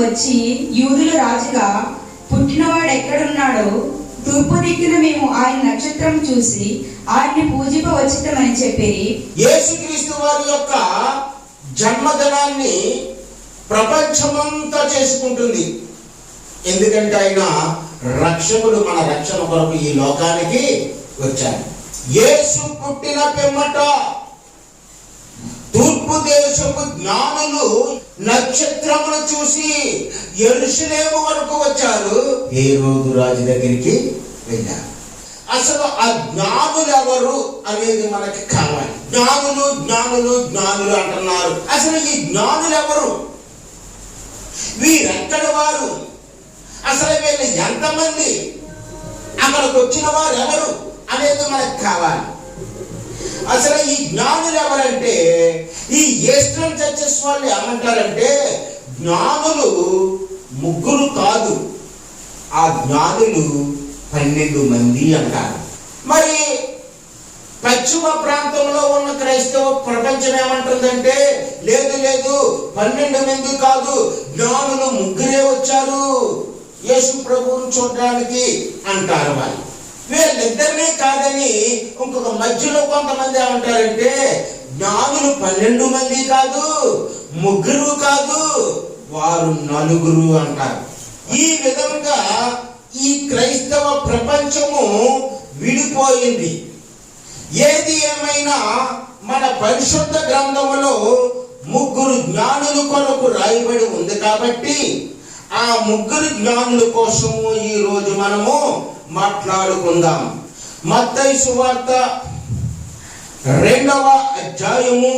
వచ్చి యూదుల రాజుగా పుట్టినవాడు ఎక్కడున్నాడో తూర్పు దిక్కున మేము ఆయన నక్షత్రం చూసి ఆయన్ని పూజింప వచ్చితమని చెప్పి యేసుక్రీస్తు వారి యొక్క జన్మదినాన్ని ప్రపంచమంతా చేసుకుంటుంది. ఎందుకంటే ఆయన రక్షకుడు మన రక్షణ కొరకు ఈ లోకానికి వచ్చాడు. యేసు పుట్టిన పిమ్మట తూర్పు దేశపు జ్ఞానులు నక్షత్రమును చూసి ఎరుసలేము వరకు వచ్చారు. ఏ రోజు రాజు దగ్గరికి వెళ్ళారు? అసలు ఆ జ్ఞానులు ఎవరు అనేది మనకి కావాలి. జ్ఞానులు జ్ఞానులు జ్ఞానులు అంటున్నారు. అసలు ఈ జ్ఞానులు ఎవరు? వీరెక్కడి వారు. అసలు వీళ్ళు ఎంతమంది? అక్కడికి వచ్చిన వారు ఎవరు అనేది మనకు కావాలి. అసలు ఈ జ్ఞానులు ఎవరంటే ఈ ఈస్టర్న్ చర్చెస్ వాళ్ళు ఏమంటారంటే జ్ఞానులు ముగ్గురు కాదు ఆ జ్ఞానులు పన్నెండు మంది అంటారు. మరి పశ్చిమ ప్రాంతంలో ఉన్న క్రైస్తవ ప్రపంచం ఏమంటుందంటే లేదు లేదు పన్నెండు మంది కాదు జ్ఞానులు ముగ్గురే వచ్చారు. యేసు ప్రభువుని చూడడానికి అంటారు వాళ్ళు. వీళ్ళిద్దరినీ కాదని ఇంకొక మధ్యలో కొంతమంది ఏమంటారంటే జ్ఞానులు పన్నెండు మంది కాదు ముగ్గురు కాదు వారు నలుగురు అంటారు. ఈ విధంగా ఈ క్రైస్తవ ప్రపంచము విడిపోయింది. ఏది ఏమైనా మన పరిశుద్ధ గ్రంథములో ముగ్గురు జ్ఞానుల కొరకు రాయబడి ఉంది కాబట్టి ఆ ముగ్గురు జ్ఞానుల కోసము ఈ రోజు మనము మాట్లాడుకుందాం. మత్తై సువార్త రెండవ అధ్యాయము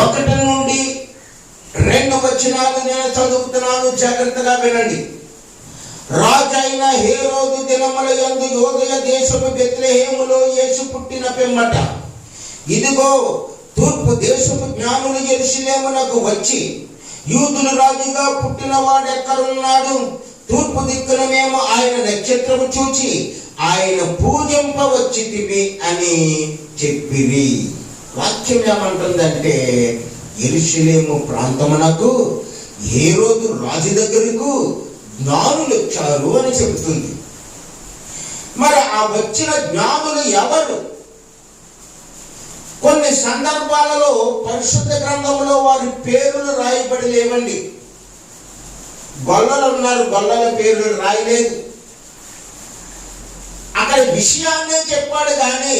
ఒకటి నుండి రెండు వచనాలు నేను చదువుతున్నాను జాగ్రత్తగా వినండి. రాజైన హేరోదు దినముల యందు యోదయ దేశపు బెత్లెహేములో యేసు పుట్టిన పిమ్మట ఇదిగో తూర్పు దేశపు జ్ఞానులు ఎరుషులేమునకు వచ్చి యూదులు రాజుగా పుట్టిన వాడు ఎక్కడున్నాడు తూర్పు దిక్కున మేము ఆయన నక్షత్రము చూచి ఆయన పూజింపవచ్చితివి అని చెప్పిరి. వాక్యం ఏమంటుందంటే ఎరుషులేము ప్రాంతమునకు ఏ రోజు రాజు దగ్గరకు జ్ఞానులు వచ్చారు అని చెబుతుంది. మరి ఆ వచ్చిన జ్ఞానులు ఎవరు? కొన్ని సందర్భాలలో పరిశుద్ధ గ్రంథంలో వారి పేర్లు రాయబడి లేవండి. గొల్లలు ఉన్నారు గొల్లల పేర్లు రాయలేదు. అక్కడ విషయాన్నే చెప్పాడు కానీ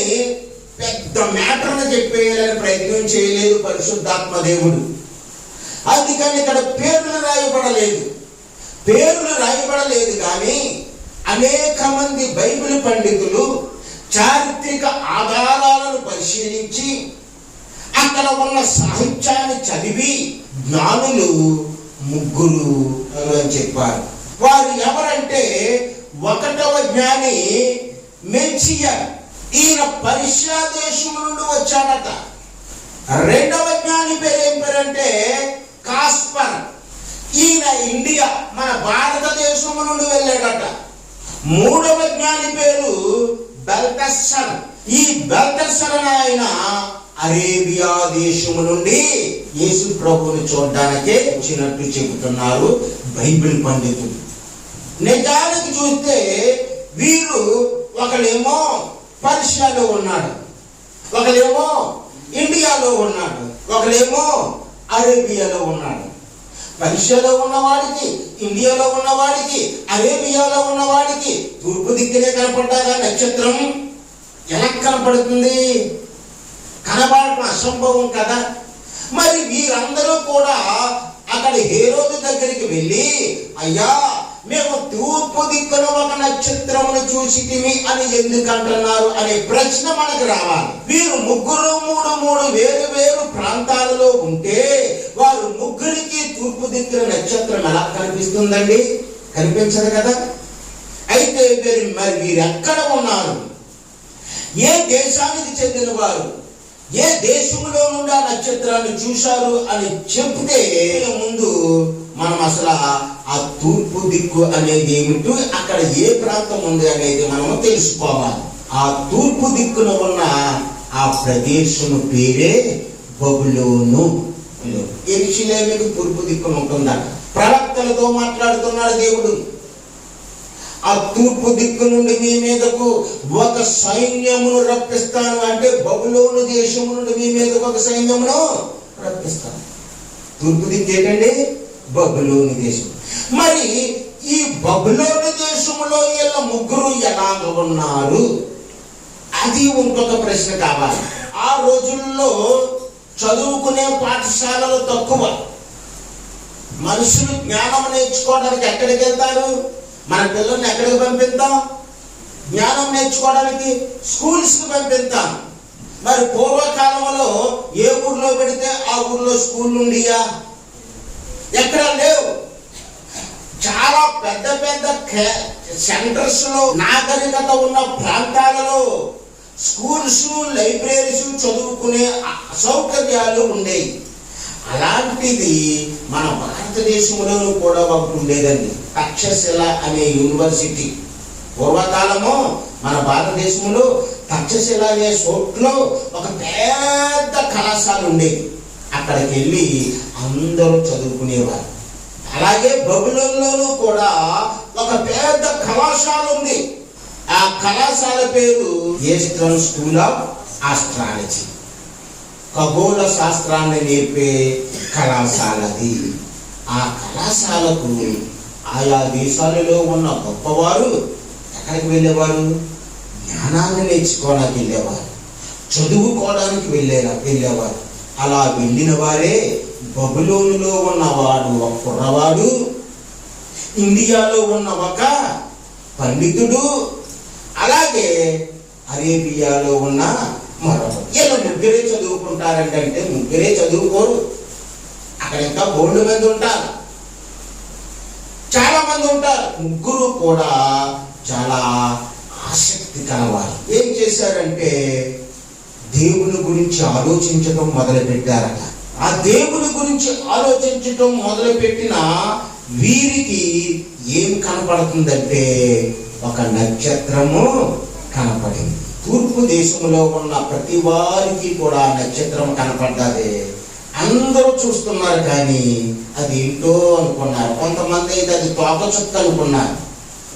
పెద్ద మ్యాటర్ను చెప్పేయాలని ప్రయత్నం చేయలేదు పరిశుద్ధాత్మ దేవుడు. అందుకని ఇక్కడ పేర్లు రాయబడలేదు. పేర్లు రాయబడలేదు కానీ అనేక మంది బైబిల్ పండితులు చారిత్రక ఆధారాలను పరిశీలించి అక్కడ ఉన్న సాహిత్యాన్ని చదివి జ్ఞానులు ముగ్గురు అని చెప్పారు. వారు ఎవరంటే ఒకటవ జ్ఞాని మెన్సియర్ ఈయన పర్షియా దేశం నుండి వచ్చాడట. రెండవ జ్ఞాని పేరు ఏం పేరంటే కాస్పర్. ఈయన ఇండియా మన భారతదేశం నుండి వెళ్ళాడట. మూడవ జ్ఞాని పేరు బెల్టస్సర్ ఈ బెల్టస్సర్ ఆయన అరేబియా దేశము నుండి యేసు ప్రభుని చూడడానికే వచ్చినట్టు చెబుతున్నారు బైబిల్ పండితులు. నిజానికి చూస్తే వీరు ఒకళ్ళేమో పర్షియాలో ఉన్నాడు ఒకళ్ళేమో ఇండియాలో ఉన్నాడు ఒకళ్ళేమో అరేబియాలో ఉన్నాడు పర్షియాలో ఉన్నవాడికి ఇండియాలో ఉన్నవాడికి అరేబియాలో ఉన్నవాడికి తూర్పు దిక్కునే కనపడ్డాగా నక్షత్రం ఎలా కనపడుతుంది? కనబడటం అసంభవం కదా? మరి వీరందరూ కూడా అక్కడ హేరోదు దగ్గరికి వెళ్ళి అయ్యా మేము తూర్పు దిక్కున ఒక నక్షత్రమును చూసి అని ఎందుకంటున్నారు? అనే ప్రశ్న మనకు రావాలి. వీరు ముగ్గురు మూడు మూడు వేరు వేరు ప్రాంతాలలో ఉంటే వారు ముగ్గురికి తూర్పు దిక్కున నక్షత్రం ఎలా కనిపిస్తుందండి? కనిపించదు కదా? అయితే వీరు మరి వీరెక్కడ ఉన్నారు? ఏ దేశానికి చెందిన వారు ఏ దేశంలో నుండి ఆ నక్షత్రాన్ని చూశారు అని చెప్తే ముందు మనం అసలు ఆ- తూర్పు దిక్కు అనేది ఏమిటి? అక్కడ ఏ ప్రాంతం ఉంది అనేది మనము తెలుసుకోవాలి. ఆ తూర్పు దిక్కున ఉన్న ఆ ప్రదేశం పేరే బబులోను. ఎరిశిలేమికి తూర్పు దిక్కున ఉంటుందా ప్రవక్తలతో మాట్లాడుతున్నాడు దేవుడు. ఆ తూర్పు దిక్కు నుండి మీ మీదకు ఒక సైన్యమును రప్పిస్తాను అంటే బబులోను దేశము నుండి మీ మీదకు ఒక సైన్యమును రప్పిస్తాను. తూర్పు దిక్కు ఏంటండి? బబులోని దేశం మరి ఈ బబులోని దేశంలో వీళ్ళ ముగ్గురు ఎలాగ ఉన్నారు? అది ఇంకొక ప్రశ్న కావాలి. ఆ రోజుల్లో చదువుకునే పాఠశాలలు తక్కువ. మనుషులు జ్ఞానం నేర్చుకోవడానికి ఎక్కడికి వెళ్తారు మన పిల్లల్ని ఎక్కడికి పంపిద్దాం? జ్ఞానం నేర్చుకోవడానికి స్కూల్స్కి పంపిద్దాం. మరి పూర్వకాలంలో ఏ ఊర్లో పెడితే ఆ ఊర్లో స్కూల్ ఉండియా? ఎక్కడ లేవు. చాలా పెద్ద పెద్ద సెంటర్స్లో నాగరికత ఉన్న ప్రాంతాలలో స్కూల్స్ లైబ్రరీస్ చదువుకునే సౌకర్యాలు ఉండేవి అలాంటిది మన భారతదేశంలోనూ కూడా ఒకటి ఉండేదండి. తక్షశిల అనే యూనివర్సిటీ. పూర్వకాలము మన భారతదేశంలో తక్షశిల అనే చోట్లో ఒక పెద్ద కళాశాల ఉండేది. అక్కడికి వెళ్ళి అందరూ చదువుకునేవారు. అలాగే బబులంలోనూ కూడా ఒక పెద్ద కళాశాల ఉంది. ఆ కళాశాల పేరు ఈస్టర్న్ స్కూల్ ఆఫ్ ఆస్ట్రాలజీ. ఖగోళ శాస్త్రాన్ని నేర్పే కళాశాలది. ఆ కళాశాలకు ఆయా దేశాలలో ఉన్న గొప్పవారు ఎక్కడికి వెళ్ళేవారు? జ్ఞానాన్ని నేర్చుకోవడానికి వెళ్ళేవారు. చదువుకోవడానికి వెళ్ళేలా వెళ్ళేవారు. అలా వెళ్ళిన వారే బబులోనులో ఉన్నవాడు ఒక కుర్రవాడు ఇండియాలో ఉన్న ఒక పండితుడు అలాగే అరేబియాలో ఉన్న మరొక ఇలా ముగ్గురే చదువుకుంటారంటే అంటే ముగ్గురే చదువుకోరు. అక్కడ ఇంకా బోర్డు మంది ఉంటారు. చాలా మంది ఉంటారు. ముగ్గురు కూడా చాలా ఆసక్తి కలవాలి ఏం చేశారంటే దేవుని గురించి ఆలోచించడం మొదలుపెట్టారట. ఆ దేవుని గురించి ఆలోచించటం మొదలు పెట్టిన వీరికి ఏం కనపడుతుందంటే ఒక నక్షత్రము కనపడింది. తూర్పు దేశంలో ఉన్న ప్రతి వారికి కూడా నక్షత్రం కనపడ్డది. అందరూ చూస్తున్నారు కానీ అది ఏంటో అనుకున్నారు. కొంతమంది అయితే అది తోక చుక్క అనుకున్నారు.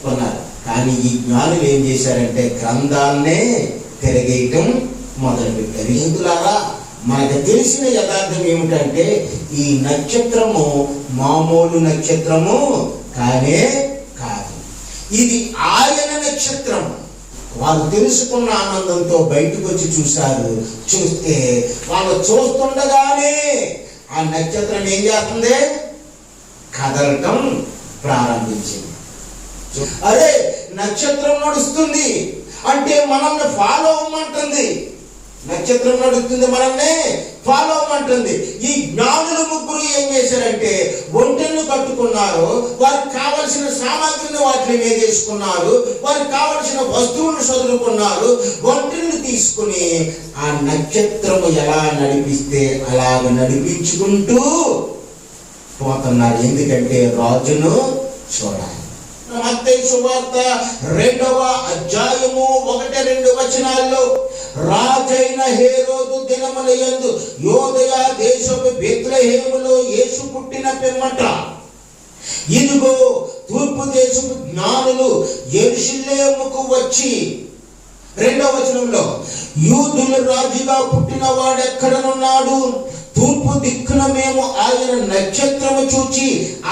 అనుకున్నారు. కానీ ఈ జ్ఞానులు ఏం చేశారంటే గ్రంథాన్నే తిరగేయటం మొదలుపెట్టారు. ఎందులారా? మనకు తెలిసిన యథార్థం ఏమిటంటే ఈ నక్షత్రము మామూలు నక్షత్రము కానే కాదు. ఇది ఆయన నక్షత్రం వాళ్ళు తెలుసుకున్న ఆనందంతో బయటకు వచ్చి చూశారు. చూస్తే వాళ్ళు చూస్తుండగానే ఆ నక్షత్రం ఏం చేస్తుంది? కదలటం ప్రారంభించింది. అరే నక్షత్రం నడుస్తుంది. అంటే మనల్ని ఫాలో అవ్వమంటుంది. నక్షత్రం నడుస్తుంది మనల్ని. ఫాలో అవ్వమంటుంది ఈ జ్ఞానులు ముగ్గురు ఏం చేశారంటే ఒంటెలను కట్టుకున్నారు. వారికి కావలసిన సామాగ్రిని వాటిని వేసుకున్నారు వారికి కావలసిన వస్తువులను చదువుకున్నారు. ఒంటెలను తీసుకుని ఆ నక్షత్రము ఎలా నడిపిస్తే అలాగ నడిపించుకుంటూ పోతున్నారు. ఎందుకంటే రాజును చూడాలి. మత్తయి సువార్త రెండవ అధ్యాయము ఒకటి రెండు వచనాల్లో రాజైన హేరోదు దినముల యందు యోదయ దేశపు బెత్లహేములో యేసు పుట్టిన పిమ్మట. ఇదిగో తూర్పు దేశపు జ్ఞానులు ఎరుషులేముకు వచ్చి రెండవ వచనంలో యూదుల రాజుగా పుట్టిన వాడెక్కడనున్నాడు? తూర్పు దిక్కున మేము ఆయన నక్షత్రము చూచి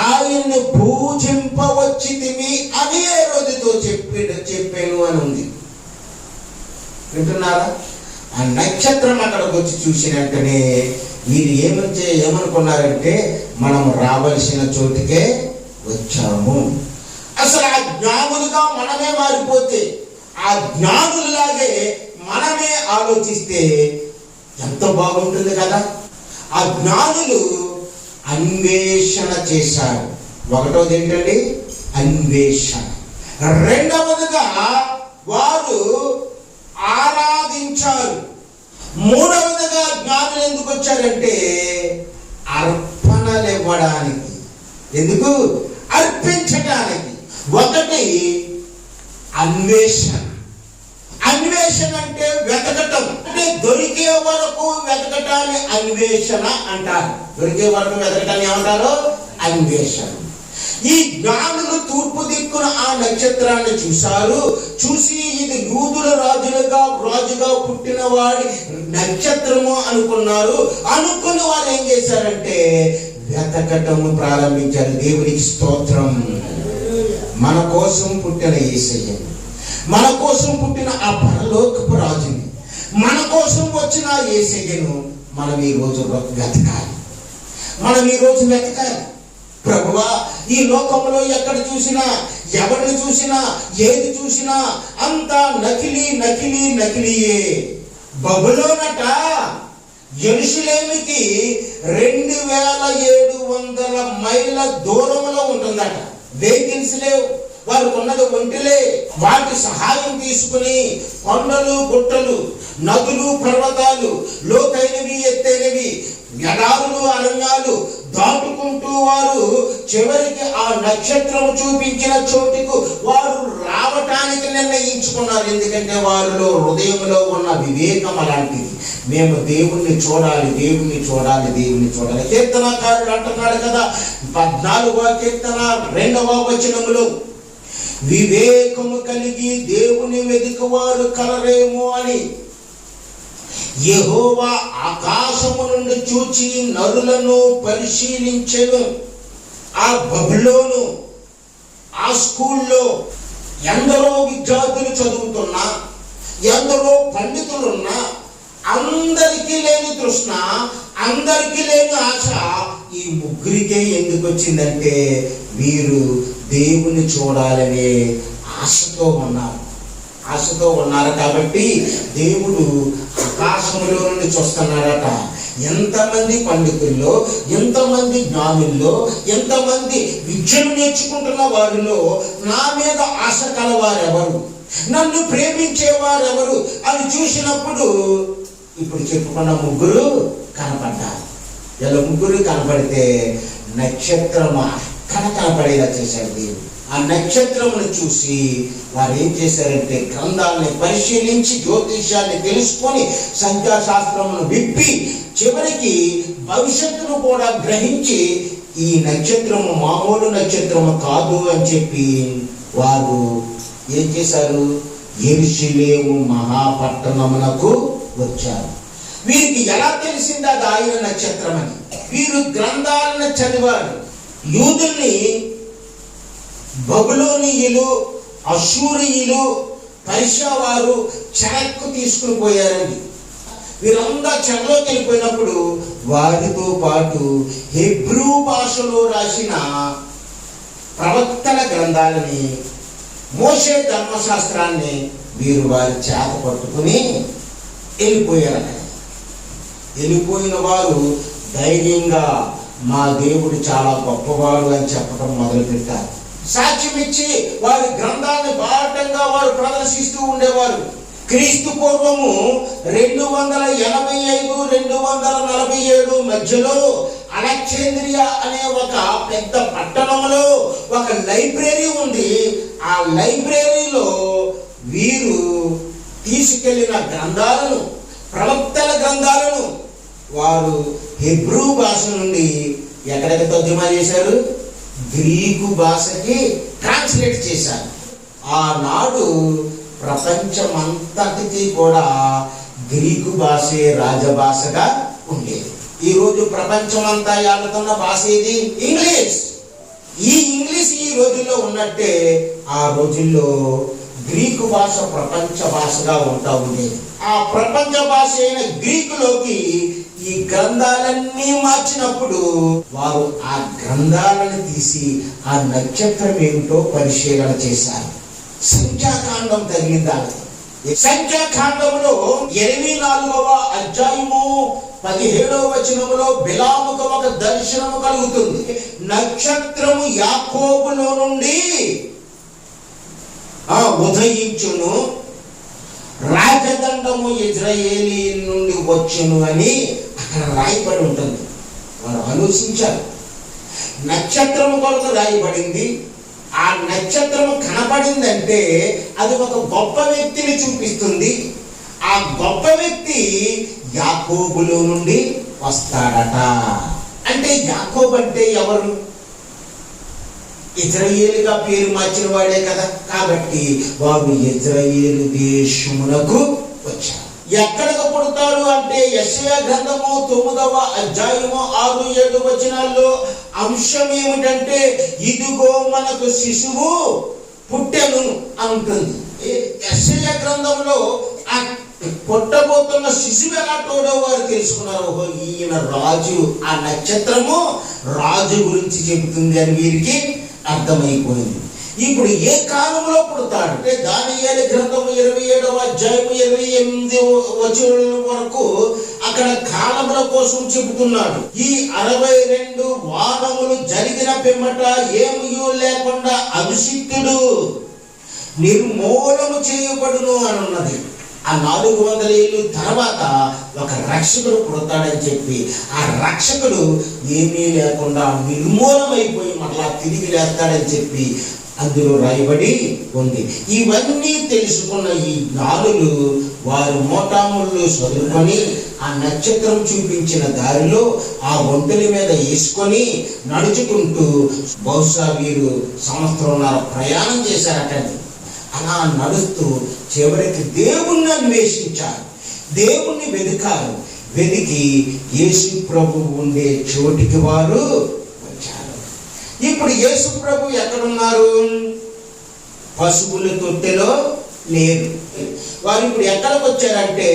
ఆయన్ని పూజింపవచ్చితిమి అని ఏ రోజుతో చెప్పి చెప్పాను అని ఉంది వింటున్నారా? ఆ నక్షత్రం అక్కడికి వచ్చి చూసిన వెంటనే మీరు ఏమని ఏమనుకున్నారంటే మనం రావలసిన చోటుకే వచ్చాము. అసలు ఆ జ్ఞానులుగా మనమే మారిపోతే ఆ జ్ఞానులాగే మనమే ఆలోచిస్తే ఎంత బాగుంటుంది కదా? ఆ జ్ఞానులు అన్వేషణ చేశారు. ఒకటోది ఏంటండి? అన్వేషణ. రెండవదిగా వారు ఆరాధించారు. మూడవదిగా జ్ఞానులు ఎందుకు వచ్చారంటే అర్పణలు ఇవ్వడానికి ఎందుకు? అర్పించడానికి. ఒకటి అన్వేషణ. అన్వేషణ అంటే వెతకటం. అంటే దొరికే వరకు వెతకటాన్ని అన్వేషణ అంటారు. దొరికే వరకు వెతకటాన్ని ఏమంటారు? అన్వేషణ. ఈ జ్ఞానులు తూర్పు దిక్కున ఆ నక్షత్రాన్ని చూశారు. చూసి ఇది యూదుల రాజులుగా రాజుగా పుట్టిన వాడి నక్షత్రము అనుకున్నారు. అనుకుని వారు ఏం చేశారంటే వెతకటము ప్రారంభించారు. దేవునికి స్తోత్రం. మన కోసం పుట్టిన యేసయ్య మన కోసం పుట్టిన ఆ పరలోకపు రాజుని మన కోసం వచ్చిన ఆ మనం ఈ రోజు వెతకాలి. మనం ఈ రోజు వెతకాలి. ప్రభువా ఈ లోకంలో ఎక్కడ చూసినా ఎవరిని చూసినా ఏది చూసినా అంతా నకిలీ నకిలీ నకిలీయే. బబులోనట ఎరుషులేమికి రెండు వేల ఏడు వందల మైళ్ళ దూరంలో ఉంటుందట. వెహికల్స్ లేవు. వారికి ఉన్నది ఒంటిలే. వాటి సహాయం తీసుకుని కొండలు గుట్టలు నదులు పర్వతాలు లోతైనవి ఎత్తైనవి ఎడారులు అరణ్యాలు దాటుకుంటూ వారు చివరికి ఆ నక్షత్రం చూపించిన చోటుకు వారు రావటానికి నిర్ణయించుకున్నారు. ఎందుకంటే వారిలో హృదయంలో ఉన్న వివేకం అలాంటిది. మేము దేవుణ్ణి చూడాలి దేవుణ్ణి చూడాలి దేవుణ్ణి చూడాలి. కీర్తనకారుడు అంటున్నాడు కదా పద్నాలుగో కీర్తన రెండవ వచనములో వివేకము కలిగి దేవుని వెతుకువారు కలరేమో అని. యహోవా ఆకాశము నుండి చూచి నరులను పరిశీలించెను. ఆ బబులోను ఆ స్కూల్లో ఎందరో విద్యార్థులు చదువుతున్నా ఎందరో పండితులున్నా అందరికీ లేని తృష్ణ అందరికీ లేని ఆశ ఈ ముగ్గురికే ఎందుకు వచ్చిందంటే వీరు దేవుని చూడాలనే ఆశతో ఉన్నారు. ఆశతో ఉన్నారు కాబట్టి దేవుడు ఆకాశంలో నుండి చూస్తున్నాడట ఎంతమంది పండితుల్లో ఎంతమంది జ్ఞానుల్లో ఎంతమంది విద్యను నేర్చుకుంటున్న వారిలో నా మీద ఆశ కలవారెవరు? నన్ను ప్రేమించేవారెవరు అని చూసినప్పుడు ఇప్పుడు చెప్పుకున్న ముగ్గురు కనపడ్డారు. ఇలా ముగ్గురు కనపడితే నక్షత్రం అక్కడ చేశాడు దేవుడు ఆ నక్షత్రమును చూసి వారు ఏం చేశారంటే గ్రంథాలని పరిశీలించి జ్యోతిష్యాన్ని తెలుసుకొని సంఖ్యాశాస్త్రమును విప్పి చివరికి భవిష్యత్తును కూడా గ్రహించి ఈ నక్షత్రము మామూలు నక్షత్రము కాదు అని చెప్పి వారు ఏం చేశారు? ఎరుషులేము మహాపట్టణమునకు వచ్చారు. వీరికి ఎలా తెలిసింది అది ఆయన నక్షత్రం అని వీరు గ్రంథాలను చదివారు. యూదుల్ని బబులోనియులు అశూరియులు పరిషా వారు చెరకు తీసుకుని పోయారండి. వీరంతా చెరలోకి వెళ్ళిపోయినప్పుడు వారితో పాటు హెబ్రూ భాషలో రాసిన ప్రవక్తల గ్రంథాలని మోసే ధర్మశాస్త్రాన్ని వీరు వారి చేత పట్టుకుని వెళ్ళిపోయారు వెళ్ళిపోయిన వారు ధైర్యంగా మా దేవుడు చాలా గొప్పవాడు అని చెప్పడం మొదలుపెట్టారు. సాక్ష్యం ఇచ్చి వారి గ్రంథాన్ని బాటంగా వారు ప్రదర్శిస్తూ ఉండేవారు. క్రీస్తు పూర్వము రెండు వందల ఎనభై ఐదు రెండు వందల నలభై ఏడు మధ్యలో అలెక్సేంద్రియా అనే ఒక పెద్ద పట్టణంలో ఒక లైబ్రరీ ఉంది. ఆ లైబ్రరీలో వీరు తీసుకెళ్ళిన గ్రంథాలను ప్రవక్తల గ్రంథాలను వారు హెబ్రూ భాష నుండి ఎక్కడెక్కడ తర్జుమా చేశారు? గ్రీకు భాషకి ట్రాన్స్లేట్ చేశారు. ఆనాడు ప్రపంచమంతటికి కూడా గ్రీకు భాషే రాజభాషగా ఉండేది. ఈరోజు ప్రపంచమంతా ఏలుతున్న భాష ఏది? ఇంగ్లీష్. ఈ ఇంగ్లీష్ ఈ రోజుల్లో ఉన్నట్టే ఆ రోజుల్లో గ్రీకు భాష ప్రపంచ భాషగా ఉంటా ఉండేది. ఆ ప్రపంచ భాష అయిన గ్రీకులోకి ఈ గ్రంథాలన్నీ మార్చినప్పుడు వారు ఆ గ్రంథాలను తీసి ఆ నక్షత్రం ఏమిటో పరిశీలన చేశారు. సంఖ్యాకాండం తగిలిందాలి సంఖ్యాకాండంలో ఎనిమిది నాలుగవ అధ్యాయము పదిహేడవ వచనములో బిలాముకు ఒక దర్శనము కలుగుతుంది. నక్షత్రము యాకోబులో నుండి ఆ ఉదయించును. రాజదండము ఇజ్రాయేలీ నుండి వచ్చును అని అక్కడ రాయబడి ఉంటుంది. వారు ఆలోచించారు. నక్షత్రము కొరకు రాయబడింది. ఆ నక్షత్రము కనపడిందంటే కనబడిందంటే అది ఒక గొప్ప వ్యక్తిని చూపిస్తుంది. ఆ గొప్ప వ్యక్తి యాకోబులో నుండి వస్తాడట. అంటే యాకోబ్ అంటే ఎవరు? ఇజ్రాయేలుగా పేరు మార్చిన వాడే కదా. కాబట్టి వారు ఇజ్రాయేలు దేశమునకు వచ్చారు. ఎక్కడికి పుడతాడు అంటే యెషయా గ్రంథము తొమ్మిదవ అధ్యాయము ఆరు ఏడు వచనాల్లో అంశం ఏమిటంటే ఇదిగో మనకు శిశువు పుట్టెను అంటుంది. యశయ గ్రంథంలో ఆ పుట్టబోతున్న శిశువు ఎలా తోడో వారు తెలుసుకున్నారు. ఓహో ఈయన రాజు ఆ నక్షత్రము రాజు గురించి చెబుతుంది అని వీరికి అర్థమైపోయింది. ఇప్పుడు ఏ కాలంలో పుడతాడు? అంటే దానియాల గ్రంథము ఇరవై ఏడవ అధ్యాయం ఇరవై ఎనిమిది వచనం వరకు అక్కడ కాలముల కోసం చెబుతున్నాడు. ఈ అరవై రెండు వారములు జరిగిన పిమ్మట ఏమీ లేకుండా అభిషిక్తుడు నిర్మూలము చేయబడును అని ఉన్నది ఆ నాలుగు వందల ఏళ్ళు తర్వాత ఒక రక్షకుడు పుడతాడని చెప్పి ఆ రక్షకుడు ఏమీ లేకుండా నిర్మూలమైపోయి మరలా తిరిగి లేస్తాడని చెప్పి అందులో రాయబడి ఉంది. ఇవన్నీ తెలుసుకున్న ఈ జ్ఞానులు వారు మోటాముళ్ళు చదువుకొని ఆ నక్షత్రం చూపించిన దారిలో ఆ ఒంటెల మీద వేసుకొని నడుచుకుంటూ బహుశా వీరు సంవత్సరంన్నర ప్రయాణం చేశారటండి. అలా నడుస్తూ చివరికి దేవుణ్ణి అన్వేషించారు. దేవుణ్ణి వెతికారు. వెతికి యేసు ప్రభు ఉండే చోటికి వారు వచ్చారు. ఇప్పుడు యేసు ప్రభు ఎక్కడున్నారు? పశువుల తొట్టెలో లేరు. వారు ఇప్పుడు ఎక్కడికి వచ్చారంటే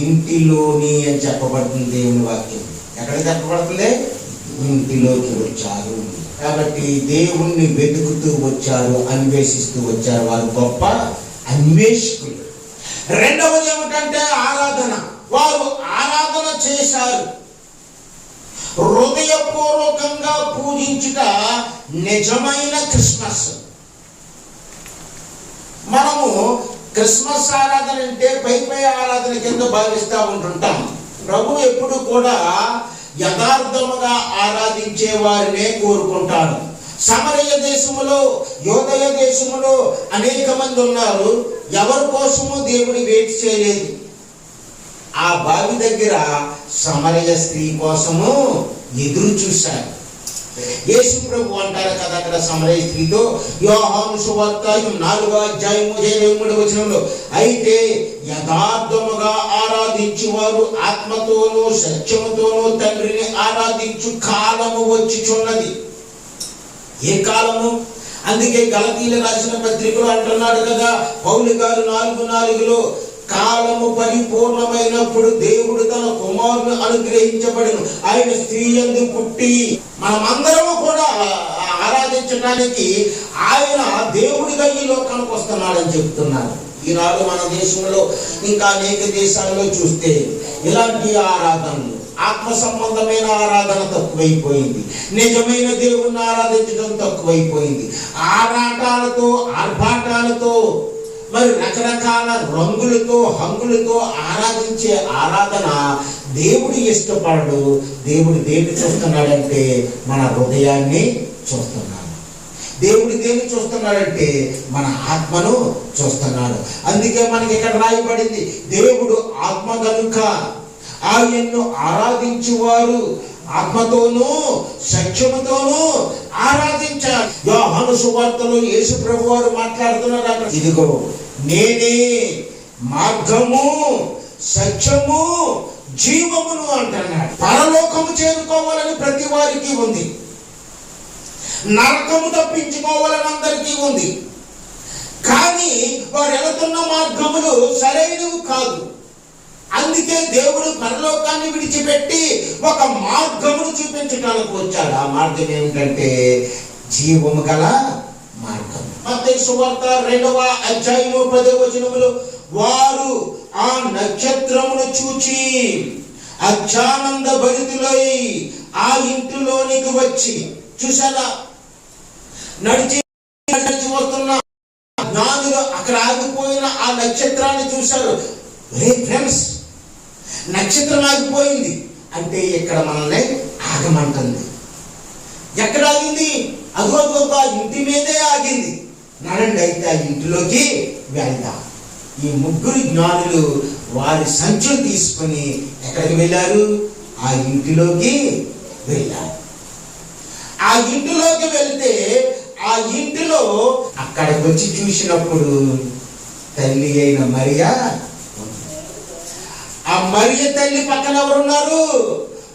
ఇంటిలోని అని చెప్పబడుతుంది దేవుని వాక్యం. ఎక్కడ చెప్పబడుతుంది? ఇంటిలోకి వచ్చారు. కాబట్టి దేవుణ్ణి వెతుకుతూ వచ్చారు అన్వేషిస్తూ వచ్చారు వారు గొప్ప అన్వేషకులు. రెండవది ఏమిటంటే ఆరాధన. వారు ఆరాధన చేశారు. హృదయపూర్వకంగా పూజించుట నిజమైన క్రిస్మస్. మనము క్రిస్మస్ ఆరాధన అంటే పై పై ఆరాధన కింద భావిస్తూ ఉంటుంటాం. ప్రభు ఎప్పుడు కూడా యథార్థముగా ఆరాధించే వారినే కోరుకుంటాడు సమరయ దేశములో యోదయ దేశములో అనేక మంది ఉన్నారు. ఎవరి కోసము దేవుని వెయిట్ చేయలేదు. ఆ బావి దగ్గర సమరయ స్త్రీ కోసము ఎదురు చూశారు. యేసు ప్రభు అంటారు కదా అక్కడ సమరయ స్త్రీతో యోహాను సువార్త నాలుగో అధ్యాయము ఇరవై మూడు వచనంలో అయితే యథార్థముగా ఆరాధించువారు ఆత్మతోనూ సత్యముతోనూ తండ్రిని ఆరాధించు కాలము వచ్చిచున్నది. ఏ కాలము? అందుకే గలతీలు రాసిన పత్రికలు అంటున్నాడు కదా పౌలు గారు నాలుగు నాలుగులో కాలము పరిపూర్ణమైనప్పుడు దేవుడు తన కుమారుని అనుగ్రహించబడిన. ఆయన స్త్రీ ఎందు పుట్టి మనమందరము కూడా ఆరాధించడానికి ఆయన దేవుడిగా ఈ లోకానికి వస్తున్నాడని చెప్తున్నారు. ఈనాడు మన దేశంలో ఇంకా అనేక దేశాల్లో చూస్తే ఇలాంటి ఆరాధనలు ఆత్మ సంబంధమైన ఆరాధన తక్కువైపోయింది. నిజమైన దేవుణ్ణి ఆరాధించడం తక్కువైపోయింది. ఆరాటాలతో ఆర్భాటాలతో మరి రకరకాల రంగులతో హంగులతో ఆరాధించే ఆరాధన దేవుడు ఇష్టపడడు. దేవుడు దేన్ని చూస్తున్నాడంటే మన హృదయాన్ని చూస్తున్నాడు. దేవుడు దేన్ని చూస్తున్నాడంటే మన ఆత్మను చూస్తున్నాడు. అందుకే మనకి ఇక్కడ రాయబడింది దేవుడు ఆత్మ కనుక ఆయన్ను ఆరాధించువారు. ఆత్మతోనూ సత్యముతోనూ ఆరాధించాలి యోహాను సువార్తలో యేసు ప్రభు వారు మాట్లాడుతున్నారు అక్కడ. ఇదిగో నేనే మార్గము సత్యము జీవమును అంటున్నాడు. పరలోకము చేరుకోవాలని ప్రతి వారికి ఉంది. నరకము తప్పించుకోవాలని అందరికీ ఉంది. కానీ వారు వెళుతున్న మార్గములు సరైనవి కాదు. అందుకే దేవుడు పరలోకాన్ని విడిచిపెట్టి ఒక మార్గమును చూపించడానికి వచ్చాడు. ఆ మార్గం ఏమిటంటే జీవము గల మార్గం. సువార్త రెండవ అధ్యాయము పదవ వారు ఆ నక్షత్రమును చూచి అత్యానంద భరితులై ఆ ఇంటిలోనికి వచ్చి చూసారా నడిచి నడిచి వస్తున్న జ్ఞానులు అక్కడ ఆగిపోయిన ఆ నక్షత్రాన్ని చూశారు. ఫ్రెండ్స్ నక్షత్రం ఆగిపోయింది అంటే ఇక్కడ మనల్ని ఆగమంటుంది. ఎక్కడ ఆగింది? అగో గొప్ప ఇంటి మీదే ఆగింది. నడండి అయితే ఆ ఇంటిలోకి వెళ్దాం. ఈ ముగ్గురు జ్ఞానులు వారి సంచులు తీసుకొని ఎక్కడికి వెళ్ళారు? ఆ ఇంటిలోకి వెళ్ళారు. ఆ ఇంటిలోకి వెళ్తే ఆ ఇంటిలో అక్కడికి వచ్చి చూసినప్పుడు తల్లి అయిన మరియా ఆ మరియ తల్లి పక్కన ఎవరున్నారు?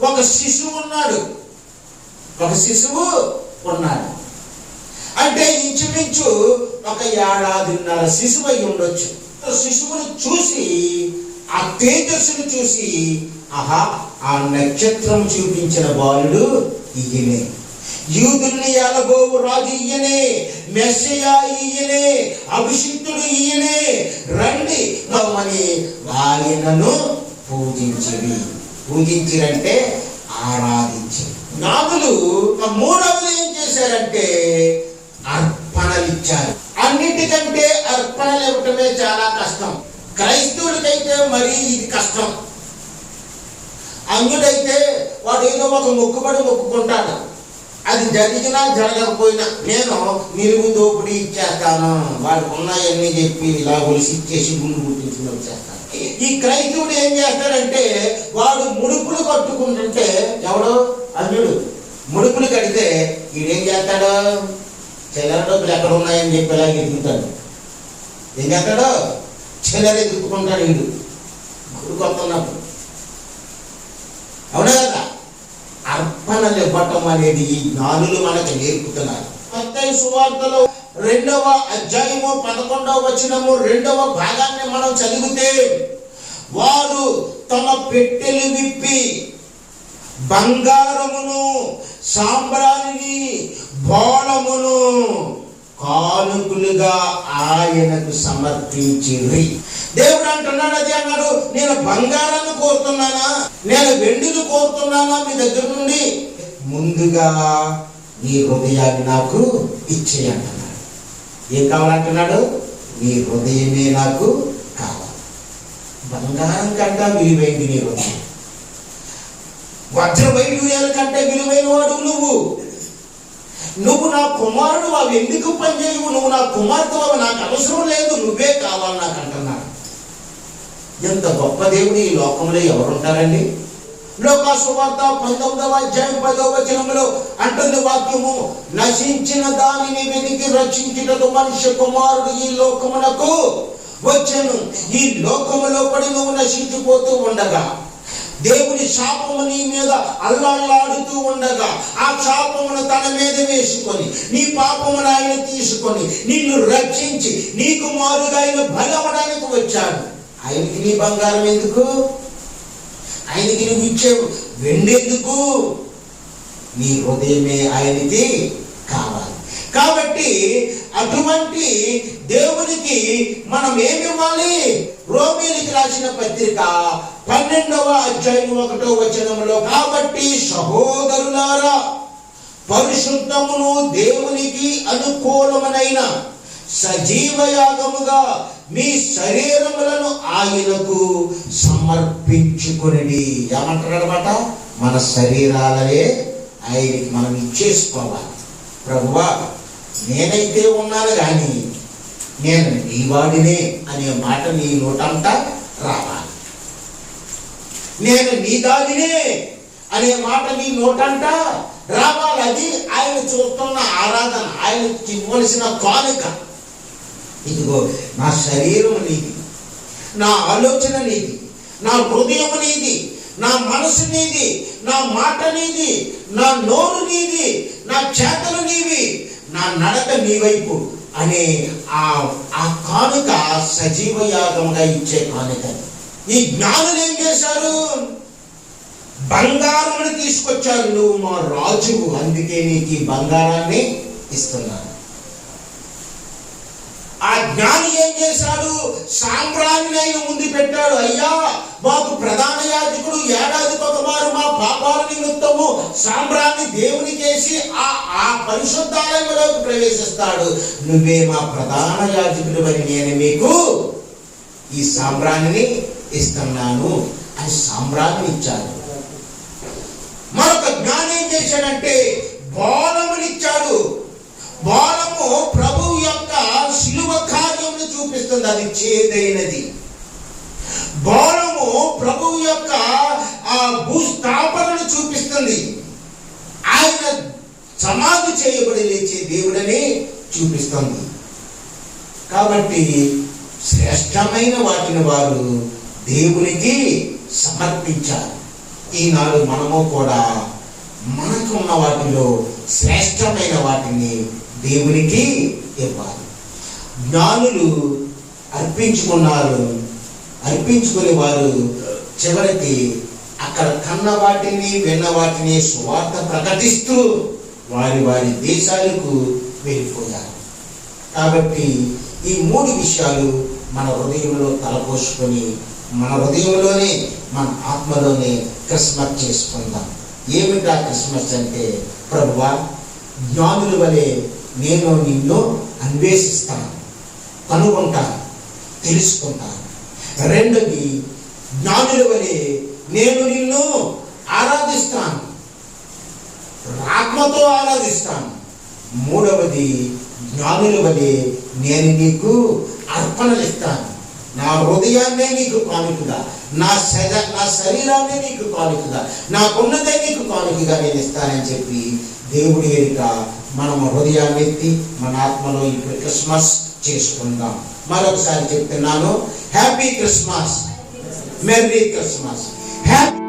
ఒక శిశువు ఉన్నాడు. ఒక శిశువు ఉన్నాడు. అంటే ఇంచుమించు ఒక ఏడాదిన్నర శిశువు అయి ఉండొచ్చు. శిశువును చూసి ఆ తేజస్సును చూసి ఆహా ఆ నక్షత్రం చూపించిన బాలుడు ఈయనే. యూదుల్ని ఎలగోవు రాజు ఈయనే. మెస్సయా ఈయనే. అభిషిక్తుడు ఈయనే. రండి అని ఆయనను పూజించిరి పూజించిరంటే ఆరాధించి నాగులు మూడవది ఏం చేశారంటే అర్పణలు ఇచ్చారు. అన్నిటికంటే అర్పణలు ఇవ్వటమే చాలా కష్టం. క్రైస్తవుడికైతే మరీ ఇది కష్టం. అంగుడైతే వాడు ఏదో ఒక మొక్కుబడి మొక్కుకుంటాడు. అది జరిగినా జరగకపోయినా నేను నిలుగు దోపిడీ ఇచ్చేస్తాను వాడికి ఉన్నాయన్నీ చెప్పి ఇలా ఒలిసి ఇచ్చేసి గుండు గుర్తించుకుని వచ్చేస్తాను. ఈ క్రైస్తవుడు ఏం చేస్తాడంటే వాడు ముడుపులు కట్టుకుంటుంటే ఎవడు? అన్యుడు ముడుపులు కడితే ఈడేం చేస్తాడు? చిల్లర డబ్బులు ఎక్కడ ఉన్నాయని చెప్పి ఇలా ఎదుగుతాడు. ఏం చేస్తాడు? చిల్లర ఎదుగుకుంటాడు వీడు. గుడి కొడుతున్నప్పుడు. అవునా కదా? అర్పణలు ఇవ్వటం అనేది ఈ జ్ఞానులు మనకు నేర్పుతున్నారు. మత్తయి సువార్తలో రెండవ అధ్యాయము పదకొండవ వచనము రెండవ భాగాన్ని మనం చదివితే వారు తమ పెట్టెలు విప్పి బంగారమును సాంబ్రాణిని బోళమును కానుకలుగా ఆయనకు సమర్పించిరి. దేవుడు అంటున్నాడు అది అన్నాడు నేను బంగారాన్ని కోరుతున్నానా? నేను వెండిని కోరుతున్నానా మీ దగ్గర నుండి? ముందుగా నీ హృదయాన్ని నాకు ఇచ్చే ఏం కావాలంటున్నాడు? నీ హృదయమే నాకు కావాలి. బంగారం కంటే విలువైంది నీ హృదయం. వజ్ర వైడూర్యాల కంటే విలువైన వాడు నువ్వు. నువ్వు నా కుమారుడు అవి ఎందుకు పనిచేయవు? నువ్వు నా కుమార్తె నాకు అవసరం లేదు నువ్వే కావాలి నాకు అంటున్నాడు ఎంత గొప్ప దేవుడు ఈ లోకంలో ఎవరుంటారండి? లోకాసువార్త పంతొమ్మిదవ అధ్యాయం పదవ వచనంలో అంటుంది వాక్యము నశించిన దానిని వెతికి రక్షించుటకు మనుష్య కుమారుడు ఈ లోకమునకు వచ్చాను. ఈ లోకములో పడి నువ్వు నశించిపోతూ ఉండగా దేవుని శాపము నీ మీద అల్లాడుతూ ఉండగా ఆ శాపమును తన మీద వేసుకొని నీ పాపమును ఆయన తీసుకొని నిన్ను రక్షించి నీకు మారుగా ఆయన బలవడానికి వచ్చాడు. ఆయనకి నీ బంగారం ఎందుకు? ఆయనకి నువ్వు ఇచ్చావు. వెండెందుకు నీ హృదయమే ఆయనకి కావాలి. కాబట్టి అటువంటి దేవునికి మనం ఏమి ఇవ్వాలి? రోమిలికి రాసిన పత్రిక పన్నెండవ అధ్యాయం ఒకటో వచనంలో కాబట్టి సహోదరులారా పరిశుద్ధమును దేవునికి అనుకూలమునైన సజీవయాగముగా మీ శరీరములను ఆయనకు సమర్పించుకుని ఏమంటారనమాట మన శరీరాలనే ఆయనకి మనం ఇచ్చేసుకోవాలి. ప్రభువా నేనైతే ఉన్నాను కానీ నేను నీవాడినే అనే మాట నీ నోటంతా రావాలి. నేను నీ దానినే అనే మాట నీ నోటంట రావాలి. అది ఆయన చూస్తున్న ఆరాధన ఆయన ఇవ్వలసిన కానుక. ఇదిగో నా శరీరం నీది. నా ఆలోచన నీది. నా హృదయం నీది. నా మనసు నీది. నా మాట నీది. నా నోరు నీది. నా చేతలు నీవి. నా నడక నీ వైపు అనే ఆ ఆ కానుక సజీవ యాగంగా ఇచ్చే కానుక. ఈ జ్ఞానులు ఏం చేశారు? బంగారమును తీసుకొచ్చారు. నువ్వు మా రాజువు. అందుకే నీకు ఈ బంగారాన్ని ఇస్తున్నాను. ఆ జ్ఞాని ఏం చేశాడు? సాంబ్రాన్ని ముందు పెట్టాడు. అయ్యా మాకు ప్రధాన యాజకుడు ఏడాది ఒకమారు మా పాపాల నిమిత్తము సాంబ్రాన్ని దేవునికేసి ఆ ఆ పరిశుద్ధాలయంలోకి ప్రవేశిస్తాడు. నువ్వే మా ప్రధాన యాజకుడు అని నేను మీకు ఈ సాంబ్రాన్ని ఇస్తున్నాను అని సాంబ్రాన్ని ఇచ్చాడు. మరొక జ్ఞాని ఏం చేశాడంటే బోలమునిచ్చాడు బాణము ప్రభువు యొక్క చూపిస్తుంది. అది చేదైనది. బాణము ప్రభువు యొక్క ఆ భూస్థాపనను చూపిస్తుంది. ఆయన సమాధి చేయబడి లేచే దేవుడని చూపిస్తుంది. కాబట్టి శ్రేష్టమైన వాటిని వారు దేవునికి సమర్పించారు. ఈనాడు మనము కూడా మనకున్న వాటిలో శ్రేష్టమైన వాటిని దేవునికి ఇవ్వాలి. జ్ఞానులు అర్పించుకున్నారు. అర్పించుకునే వారు చివరికి అక్కడ కన్న వాటిని విన్న వాటిని స్వార్థ ప్రకటిస్తూ వారి వారి దేశాలకు వెళ్ళిపోయారు. కాబట్టి ఈ మూడు విషయాలు మన హృదయంలో తలపోసుకొని మన హృదయంలోనే మన ఆత్మలోనే క్రిస్మస్ చేసుకుందాం. ఏమిటా క్రిస్మస్ అంటే? ప్రభువా జ్ఞానుల వలె నేను నిన్ను అన్వేషిస్తాను. కనుగొంటాను. తెలుసుకుంటాను. రెండోది జ్ఞానుల వలె నేను నిన్ను ఆరాధిస్తాను. ఆత్మతో ఆరాధిస్తాను. మూడవది జ్ఞానుల వలె నేను నీకు అర్పణలిస్తాను. నా హృదయాన్నే నీకు కానుకగా నా శర నా శరీరాన్నే నీకు కానుకగా నాకున్నదే నీకు కానుకగా నేను ఇస్తానని చెప్పి దేవుడి ఎదుట మనము హృదయాన్నెత్తి మన ఆత్మలో ఇప్పుడు క్రిస్మస్ చేసుకుందాం. మరొకసారి చెప్తున్నాను happy Christmas merry Christmas happy